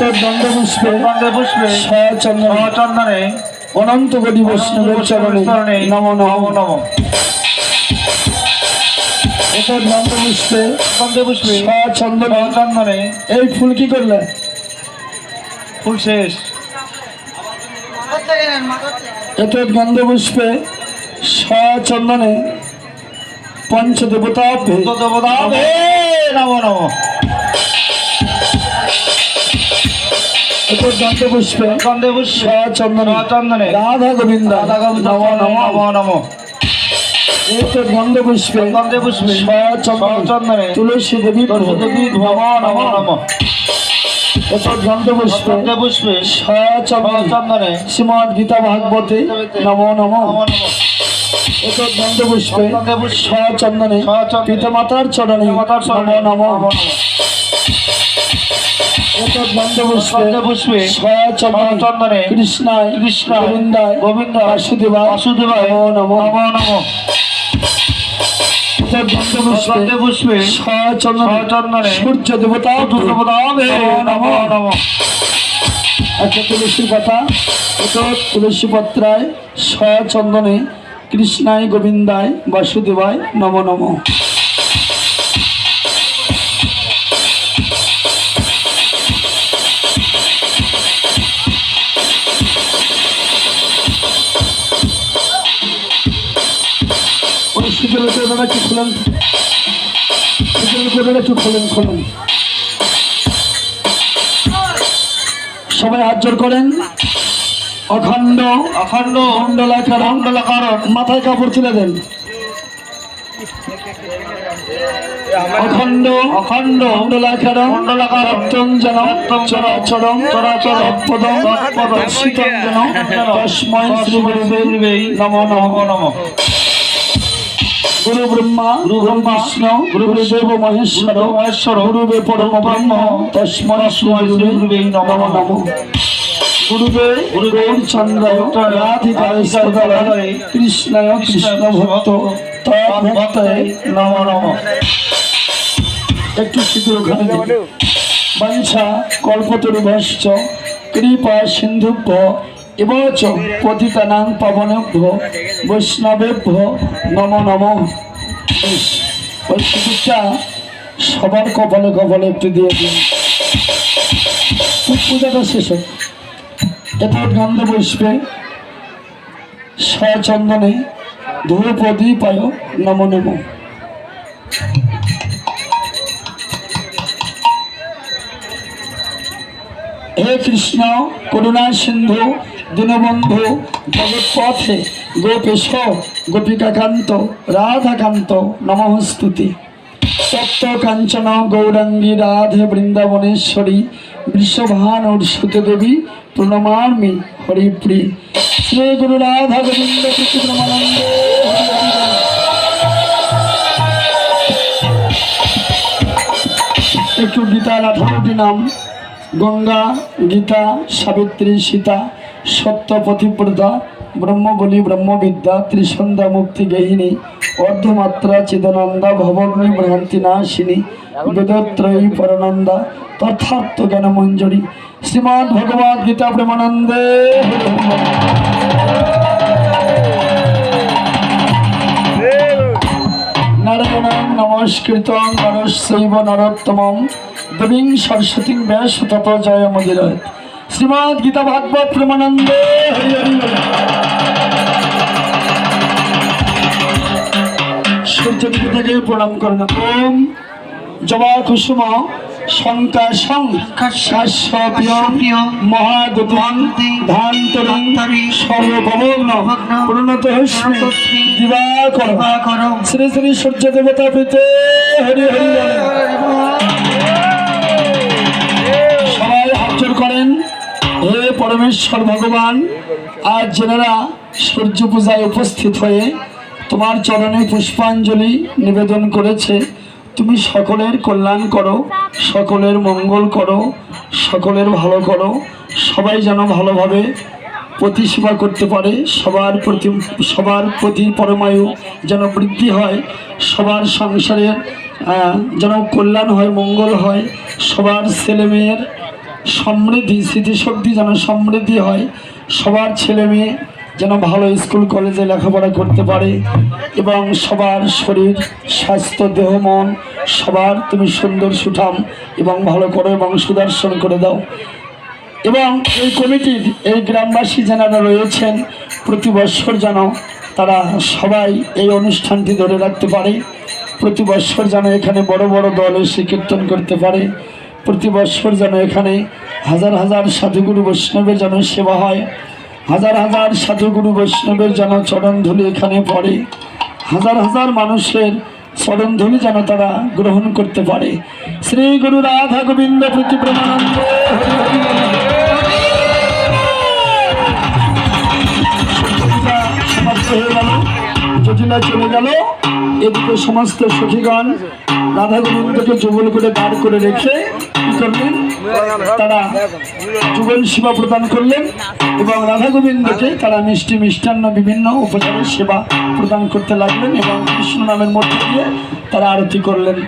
এত দণ্ড পুষ্পে। গন্ধে পুষ্পে। সচন্দন চন্দনে অনন্ত কোটি বৈষ্ণবের চরণে। নম নম। নম দণ্ড পুষ্পে। সচন্দন এই ফুল কি করলে? ফুল শেষ। এত গন্ধ পুষ্পে। সচন্দনে পঞ্চদেবতা দেবতা নম নম। এত দণ্ড পুষ্পে গন্ধে পুষ্পে সচন্দনে। চন্দনে রাধা গোবিন্দ। রাধা গোবিন্দ। নম নম চন্দনে তুলসী দেবী তুলসী চন্দনে শ্রীমদ গীতা ভাগবতে নম নম। নম নম। এত গন্ধ পুষ্পে গন্ধে পুষ্পে সচন্দনে। সচন্দনে। পিতামাতার চরণে। মাতার চরণে। নম নম। এত গন্ধ পুষ্পে গন্ধে পুষ্পে সচন্দনে চন্দনে কৃষ্ণায়। কৃষ্ণ গোবিন্দায় গোবিন্দ। বাসুদেবায়। বাসুদেবায়। নম চন্দনে সূর্য দেবতা দেবতা হে নম নম একটা তুলসী পাতা এত তুলসী পত্রায় সচন্দনে কৃষ্ণায় গোবিন্দায় বাসুদেবায় নম নম। খুলেন? খুলেন খুলেন। সবাই হাত জোর করেন। অখণ্ড অখণ্ড মণ্ডলাকার মণ্ডলাকার মাথায় কাপড় তুলে দেন। অখণ্ড অখণ্ড চরাচরম চরাচর পদম শ্রী গুরুবে নম। নম নম। গুরু ব্রহ্মা গুরু বিষ্ণু গুরুদেব মহেশ্বর মহেশ্বর গুরুবে পরম ব্রহ্ম তস্মৈ শ্রী গুরুবে নম নম গুরুবে গৌরচন্দ্রায় রাধিকায় সদালয় কৃষ্ণায় কৃষ্ণ ভক্ত নম নম। একটু শীঘ্র ওখানে বাঞ্ছা কল্পতরু ভস্য কৃপা সিন্ধুভ্য এবচ পতিতানাং বৈষ্ণবেভ্য নম নম। ওই সিঁদুরটা সবার কপালে কপালে একটু দিয়ে দিন। পূজাটা শেষ হোক। এত সচন্দনে ধূপদীপায় নম নম। হে কৃষ্ণ করুণা সিন্ধু দীনবন্ধু জগৎপথে গোপেশ, গোপিকাকান্ত, রাধাকান্ত, নমস্তুতি। সপ্ত কাঞ্চন গৌরাঙ্গী, রাধে বৃন্দাবনেশ্বরী বৃষভানুর দেবী প্রণমামি হরিপ্রী শ্রী গুরু রাধা গোবিন্দ একটু গীতার আঠারোটি নাম। গঙ্গা, গীতা, সাবিত্রী, সীতা সত্য পথিব্রতা ব্রহ্মবলি ব্রহ্মবিদ্যা, ত্রিসন্ধ্যা মুক্তি গেহিনী অর্ধমাত্রা চিদানন্দা, ভবগ্নি ভ্রান্তি নাশিনী, বেদত্রয়ী পরানন্দা, তথার্থ জ্ঞান মঞ্জরি শ্রীমৎ ভগবদ গীতা প্রেমানন্দে নমস্কৃত নরশৈব নরোত্তমম দেবীং সরস্বতী ব্যাস তত জয় মদিরয় শ্রীমৎ গীতা ভাগবত প্রেমানন্দে হরি হরি বল। সূর্য দিকে থেকে প্রণাম করেন ওম জবা কুসুম শঙ্কা শং কাশ্যপিয় মহাদুতি ধান্তরি প্রণত দিবাকর। শ্রী শ্রী সূর্য দেবতা প্রীতে হরি হরি। পরমেশ্বর ভগবান আজ যেনারা সূর্য পূজায় উপস্থিত হয়ে তোমার চরণে পুষ্পাঞ্জলি নিবেদন করেছে, তুমি সকলের কল্যাণ করো, সকলের মঙ্গল করো, সকলের ভালো করো, সবাই যেন ভালোভাবে প্রতি সেবা করতে পারে, সবার প্রতি সবার প্রতি পরমায়ু যেন বৃদ্ধি হয়, সবার সংসারের যেন কল্যাণ হয়, মঙ্গল হয়, সবার ছেলে মেয়ের সমৃদ্ধি, স্মৃতিশক্তি যেন সমৃদ্ধি হয়, সবার ছেলে মেয়ে যেন ভালো স্কুল, কলেজে লেখাপড়া করতে পারে এবং সবার শরীর, স্বাস্থ্য, দেহ, মন সবার তুমি সুন্দর, সুঠাম এবং ভালো করো এবং সুদর্শন করে দাও। এবং এই কমিটির এই গ্রামবাসী যারা রয়েছেন, প্রতি বৎসর যেন তারা সবাই এই অনুষ্ঠানটি ধরে রাখতে পারে। প্রতি বৎসর যেন এখানে বড় বড় দল এসে কীর্তন করতে পারে। প্রতি বৎসর যেন এখানে হাজার হাজার সাধুগুরু বৈষ্ণবের যেন সেবা হয়, হাজার হাজার সাধুগুরু বৈষ্ণবের যেন চরণধুলি এখানে পড়ে, হাজার হাজার মানুষের চরণধুলি যেন তারা গ্রহণ করতে পারে। শ্রী গুরু রাধা গোবিন্দ প্রতি চলে গেল। এদিকে সমস্ত সখীগণ রাধা গোবিন্দকে যুগল করে দাঁড় করে রেখে করলেন তারা যুগল সেবা প্রদান করলেন এবং রাধা গোবিন্দকে তারা মিষ্টি মিষ্টান্ন বিভিন্ন উপচারের সেবা প্রদান করতে লাগলেন এবং কৃষ্ণ নামের মধ্যে দিয়ে তারা আরতি করলেন।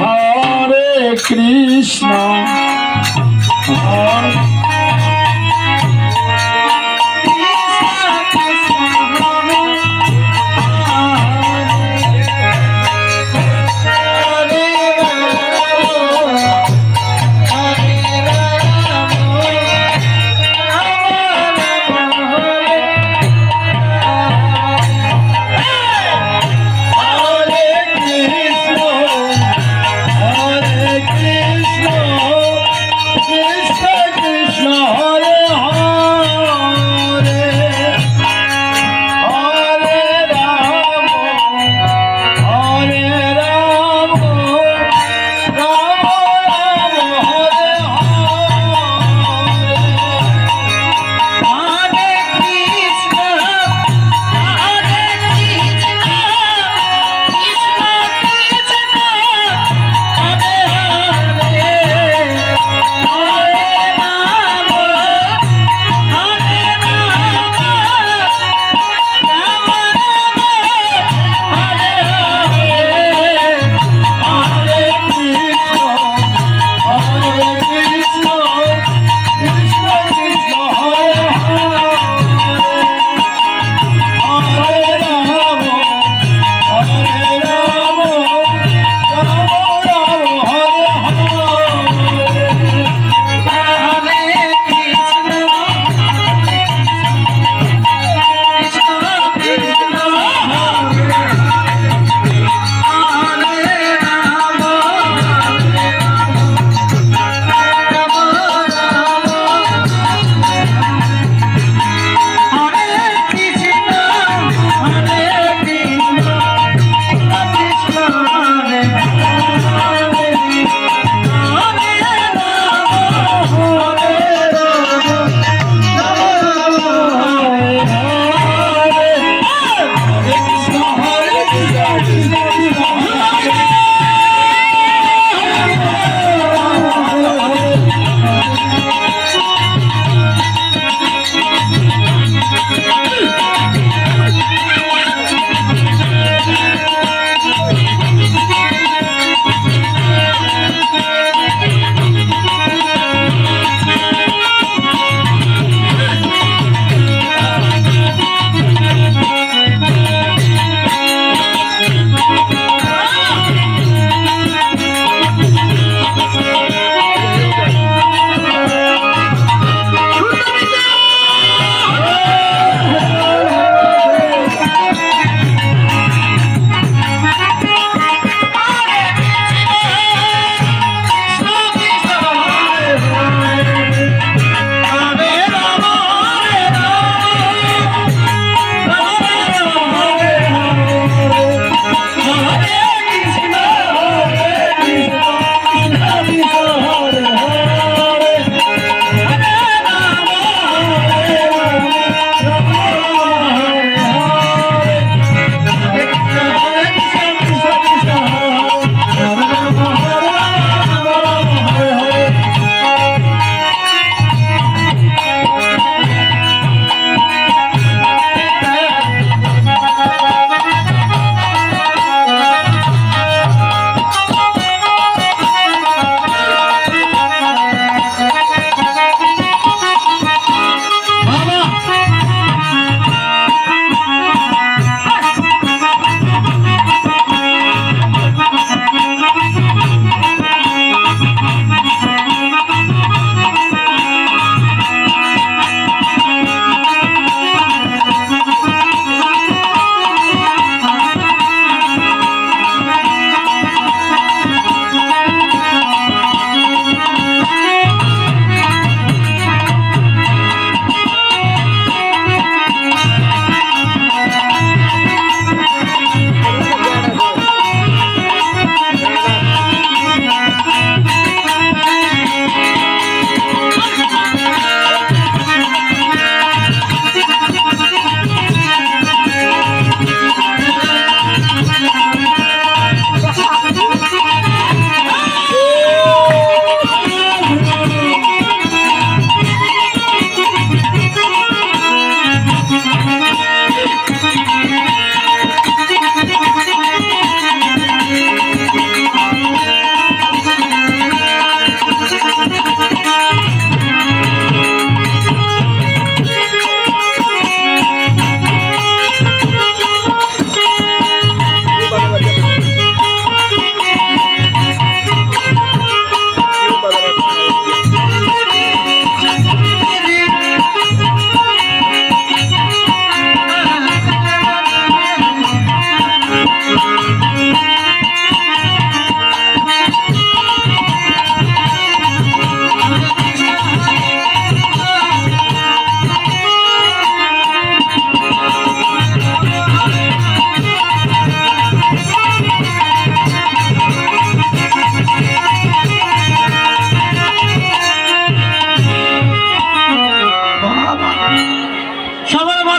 হরে Krishna.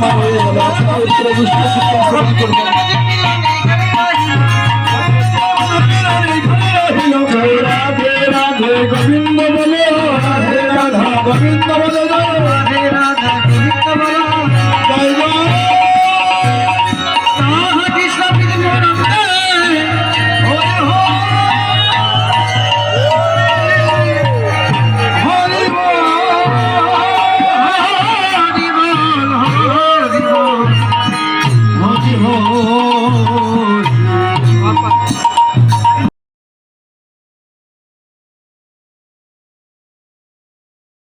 uma vez, agora, eu trouxe